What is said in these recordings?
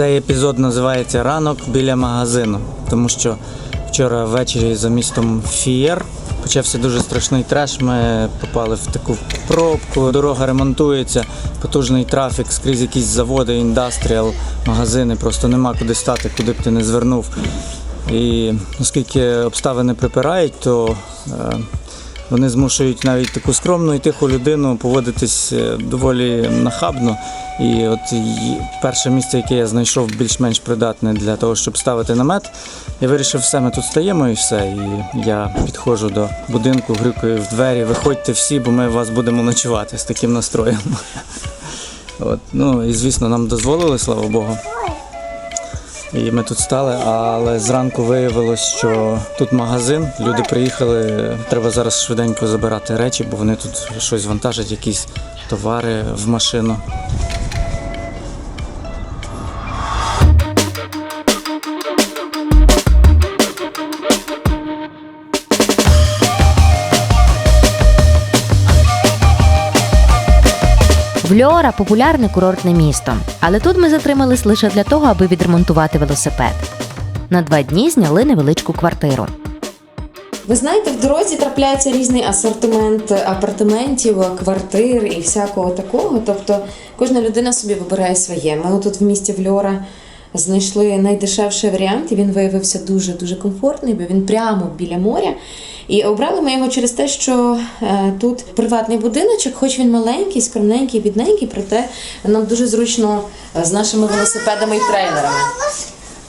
Цей епізод називається Ранок біля магазину, тому що вчора ввечері за містом Фієр почався дуже страшний треш. Ми попали в таку пробку, дорога ремонтується, потужний трафік, скрізь якісь заводи, індастріал, магазини, просто нема куди стати, куди б ти не звернув. І оскільки обставини припирають, то е, вони змушують навіть таку скромну і тиху людину поводитись е, доволі нахабно. І от перше місце, яке я знайшов більш-менш придатне для того, щоб ставити намет, я вирішив, все, ми тут стаємо і все. І я підходжу до будинку, грюкаю в двері, виходьте всі, бо ми вас будемо ночувати з таким настроєм. От, ну і звісно, нам дозволили, слава Богу. І ми тут стали, але зранку виявилось, що тут магазин, люди приїхали, треба зараз швиденько забирати речі, бо вони тут щось вантажать, якісь товари в машину. Вльора популярне курортне місто, але тут ми затримались лише для того, аби відремонтувати велосипед. На два дні зняли невеличку квартиру. Ви знаєте, в дорозі трапляється різний асортимент апартаментів, квартир і всякого такого. Тобто кожна людина собі вибирає своє. Ми тут в місті Вльора знайшли найдешевший варіант, і він виявився дуже дуже комфортний, бо він прямо біля моря. І обрали ми його через те, що е, тут приватний будиночок, хоч він маленький, скромненький, бідненький, проте нам дуже зручно е, з нашими велосипедами і трейлерами.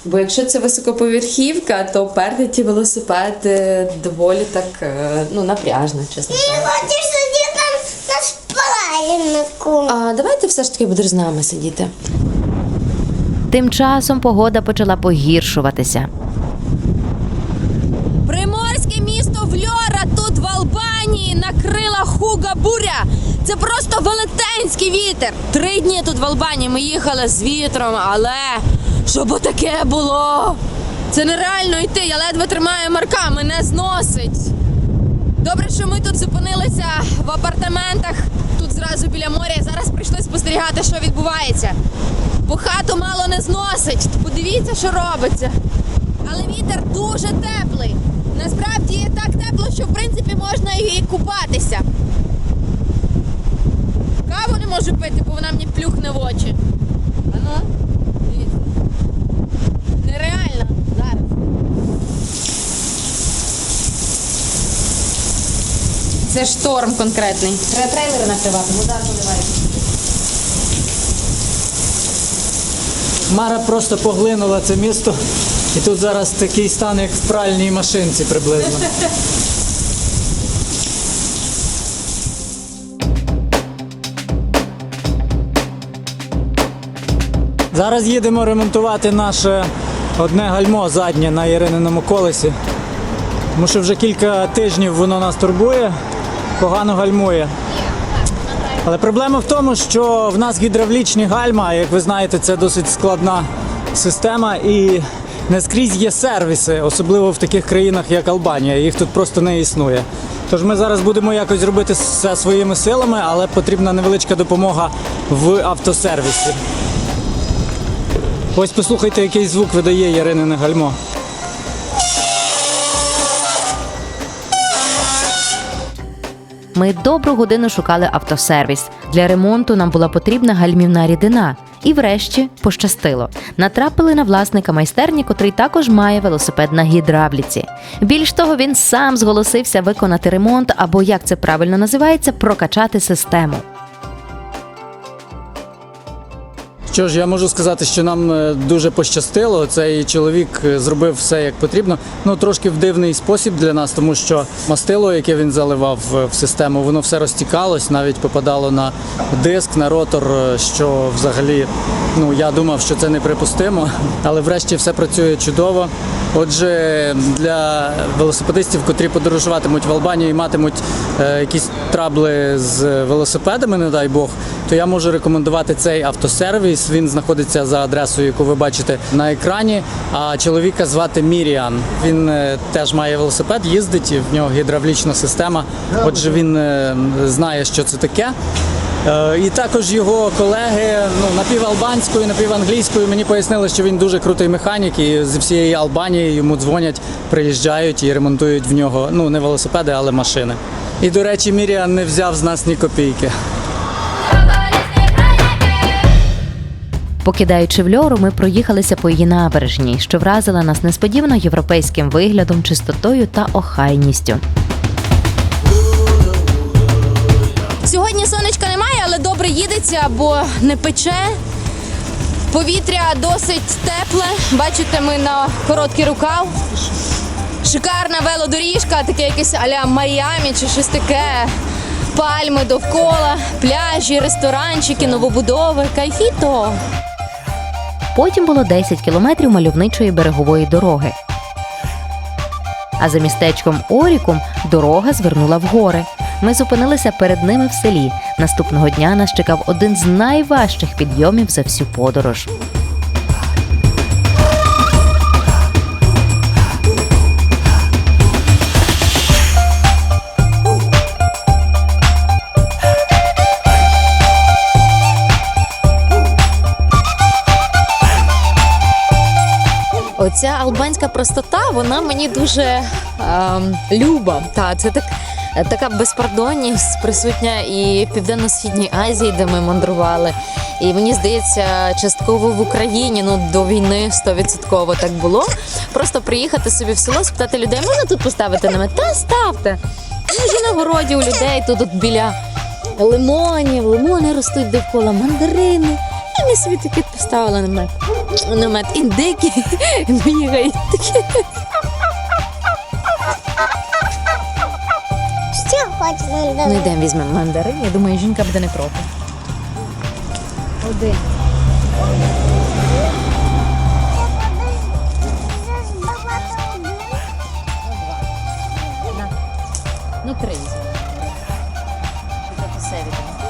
Бо якщо це високоповерхівка, то перти ті велосипеди доволі так е, ну, напряжно, чесно кажучи. Хочеш сидіти на спальнику. А давайте все ж таки будеш з нами сидіти. Тим часом погода почала погіршуватися. Приморське місто Вльора тут в Албанії накрила хуга буря. Це просто велетенський вітер. Три дні тут в Албанії ми їхали з вітром, але щоб отаке було. Це нереально йти. Я ледве тримаю марка, мене зносить. Добре, що ми тут зупинилися в апартаментах, тут зразу біля моря. Зараз прийшли спостерігати, що відбувається. Бо хату мало не зносить. Подивіться, що робиться. Але вітер дуже теплий. Насправді так тепло, що в принципі можна і купатися. Каву не можу пити, бо вона мені плюхне в очі. Дивіться. Нереально зараз. Це шторм конкретний. Треба трейлери накривати, вода поливає. Мара просто поглинула це місто, і тут зараз такий стан, як в пральній машинці приблизно. Зараз їдемо ремонтувати наше одне гальмо заднє на Ірининому колесі. Тому що вже кілька тижнів воно нас турбує, погано гальмує. Але проблема в тому, що в нас гідравлічні гальма, як ви знаєте, це досить складна система і не скрізь є сервіси, особливо в таких країнах, як Албанія. Їх тут просто не існує. Тож ми зараз будемо якось зробити все своїми силами, але потрібна невеличка допомога в автосервісі. Ось послухайте, який звук видає Яринине гальмо. Ми добру годину шукали автосервіс. Для ремонту нам була потрібна гальмівна рідина. І врешті пощастило. Натрапили на власника майстерні, котрий також має велосипед на гідравліці. Більш того, він сам зголосився виконати ремонт або як це правильно називається, прокачати систему. Що ж, я можу сказати, що нам е, дуже пощастило. Цей чоловік е, зробив все як потрібно. Ну трошки в дивний спосіб для нас, тому що мастило, яке він заливав е, в систему, воно все розтікалось, навіть попадало на диск, на ротор. Що взагалі, ну я думав, що це неприпустимо, але врешті все працює чудово. Отже, для велосипедистів, котрі подорожуватимуть в Албанію і матимуть якісь трабли з велосипедами, не дай Бог, то я можу рекомендувати цей автосервіс. Він знаходиться за адресою, яку ви бачите на екрані. А чоловіка звати Міріан. Він е, теж має велосипед, їздить, і в нього гідравлічна система. Отже, він е, знає, що це таке. Е, І також його колеги ну, напівалбанською, напіванглійською мені пояснили, що він дуже крутий механік, і зі всієї Албанії йому дзвонять, приїжджають і ремонтують в нього ну не велосипеди, але машини. І до речі, Міріан не взяв з нас ні копійки. Покидаючи Вльору, ми проїхалися по її набережній, що вразила нас несподівано європейським виглядом, чистотою та охайністю. Сьогодні сонечка немає, але добре їдеться, бо не пече. Повітря досить тепле. Бачите, ми на короткий рукав. Шикарна велодоріжка, таке якесь аля Майамі чи щось таке. Пальми довкола, пляжі, ресторанчики, новобудови. Кайфіто. Потім було 10 кілометрів мальовничої берегової дороги. А за містечком Орікум дорога звернула в гори. Ми зупинилися перед ними в селі. Наступного дня нас чекав один з найважчих підйомів за всю подорож. Оця албанська простота, вона мені дуже ем, люба. Та це так. Така безпардонність присутня і в Південно-Східній Азії, де ми мандрували. І мені здається, частково в Україні ну до війни 100% так було. Просто приїхати собі в село, спитати людей, можна тут поставити намет? Та ставте. Може на городі у людей тут от біля лимонів, лимони ростуть довкола, мандарини. І ми собі таки поставили намет. Намет індики, бігають. Що хочеш Ну йдемо візьмемо мандарин. Я думаю, жінка буде не проти. Один. Ну, три. Тут все відомо.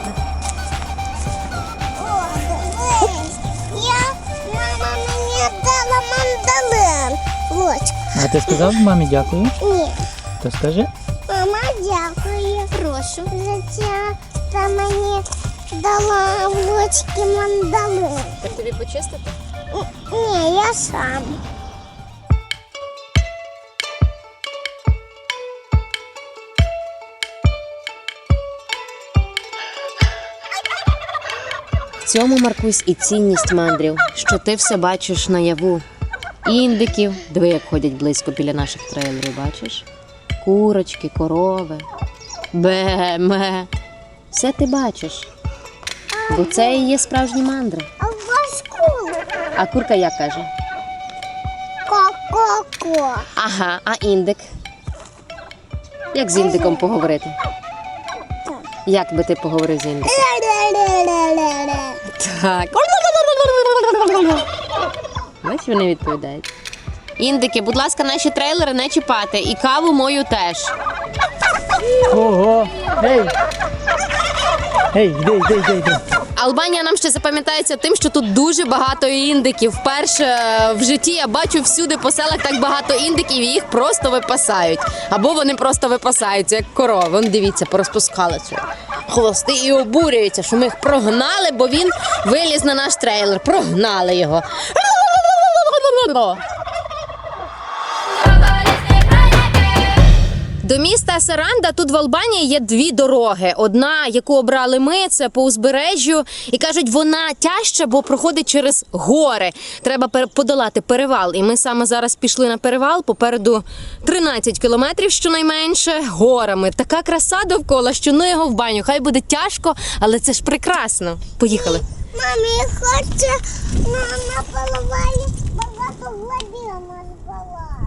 Дала мандалин. Лочка. А ти сказав мамі дякую? Ні. То скажи. Мама, дякую. Прошу. За це та мені дала в лочки мандалин. Так тобі почистити? Ні, я сам. Цьому Маркусь і цінність мандрів, що ти все бачиш наяву. Індиків, диви, як ходять близько біля наших трейлерів, бачиш? Курочки, корови, беме. Все ти бачиш. Бо це і є справжні мандри. А ваш кул. А курка як каже? Ко-ко-ко. Ага, а індик? Як з індиком поговорити? Як би ти поговорив з індиком? Так. Бачиш, вони відповідають. Індики, будь ласка, наші трейлери не чіпати. І каву мою теж. Ого! Ей! Ей, йди, йди, йди, йди. Албанія нам ще запам'ятається тим, що тут дуже багато індиків. Вперше е, в житті я бачу всюди по селах так багато індиків, і їх просто випасають. Або вони просто випасаються, як корови. Вон дивіться, порозпускали ці хвости і обурюються, що ми їх прогнали, бо він виліз на наш трейлер. Прогнали його. До міста Саранда тут в Албанії є дві дороги. Одна, яку обрали ми, це по узбережжю, і кажуть, вона тяжча, бо проходить через гори. Треба подолати перевал. І ми саме зараз пішли на перевал. Попереду 13 кілометрів, щонайменше, горами. Така краса довкола, що ну його в баню. Хай буде тяжко, але це ж прекрасно. Поїхали. Мамі хоче на поливає багато води у нас багато.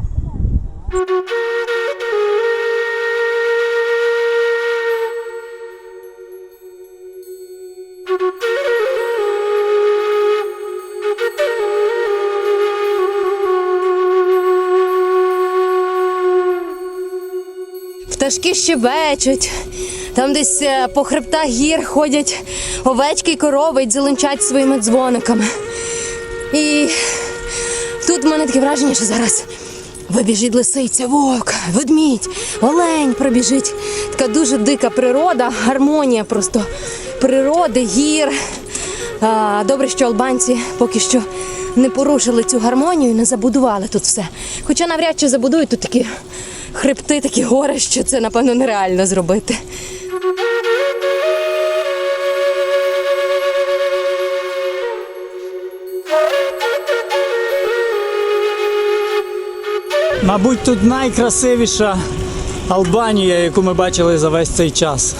Пташки щебечуть. Там десь е, по хребтах гір ходять овечки й корови й дзеленчать своїми дзвониками. І тут в мене таке враження, що зараз вибіжить лисиця, вовк, ведмідь, олень пробіжить. Така дуже дика природа, гармонія просто природи, гір. Добре, що албанці поки що не порушили цю гармонію не забудували тут все. Хоча навряд чи забудують тут такі хребти, такі гори, що це, напевно, нереально зробити. Мабуть, тут найкрасивіша Албанія, яку ми бачили за весь цей час.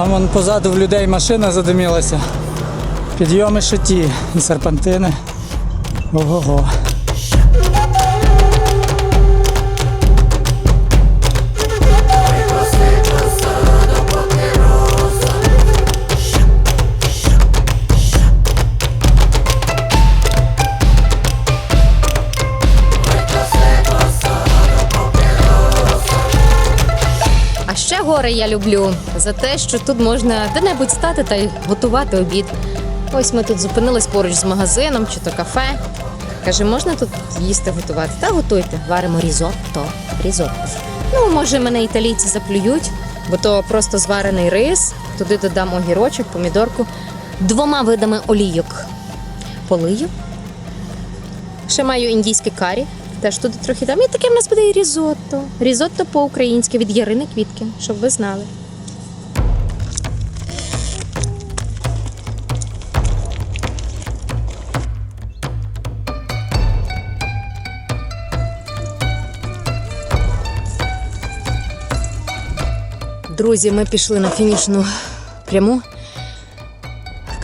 Там вон позаду в людей машина задимілася. Підйоми шиті, серпантини. Ого-го. Гори я люблю за те, що тут можна де-небудь стати та й готувати обід. Ось ми тут зупинились поруч з магазином чи то кафе. Каже, можна тут їсти готувати? Та готуйте, варимо різотто. Різотто. Ну, може, мене італійці заплюють, бо то просто зварений рис, туди додам огірочок, помідорку, двома видами олійок. Полию. Ще маю індійське карі. Теж туди трохи дам. І таке в нас буде і різотто. Різотто по-українськи від Ярини Квітки, щоб ви знали. Друзі, ми пішли на фінішну пряму.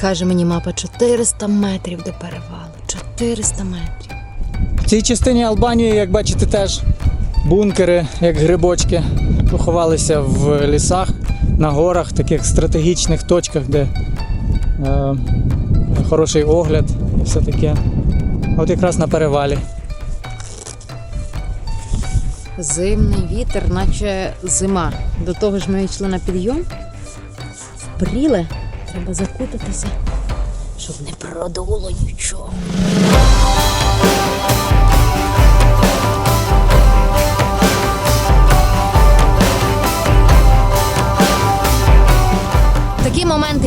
Каже мені мапа 400 метрів до перевалу. 400 метрів. В цій частині Албанії, як бачите, теж бункери, як грибочки, поховалися в лісах, на горах, таких стратегічних точках, де е, хороший огляд і все таке. От якраз на перевалі. Зимний вітер, наче зима. До того ж ми йшли на підйом. Впріле. Треба закутатися, щоб не продуло нічого.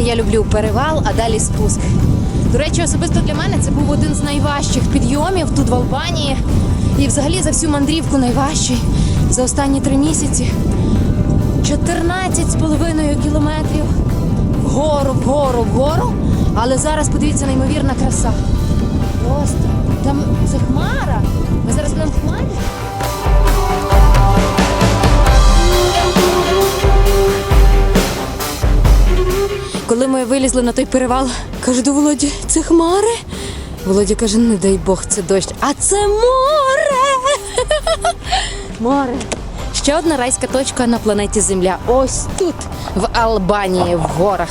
Я люблю перевал, а далі спуск. До речі, особисто для мене це був один з найважчих підйомів тут в Албанії. І взагалі за всю мандрівку найважчий за останні три місяці. 14 з половиною кілометрів вгору, вгору, вгору. Але зараз подивіться неймовірна краса. Просто там це хмара. Ми зараз будемо в хмарі. Коли ми вилізли на той перевал, кажу до Володі, це хмари. Володя каже, не дай Бог, це дощ, а це море. Море. Ще одна райська точка на планеті Земля. Ось тут, в Албанії, в горах.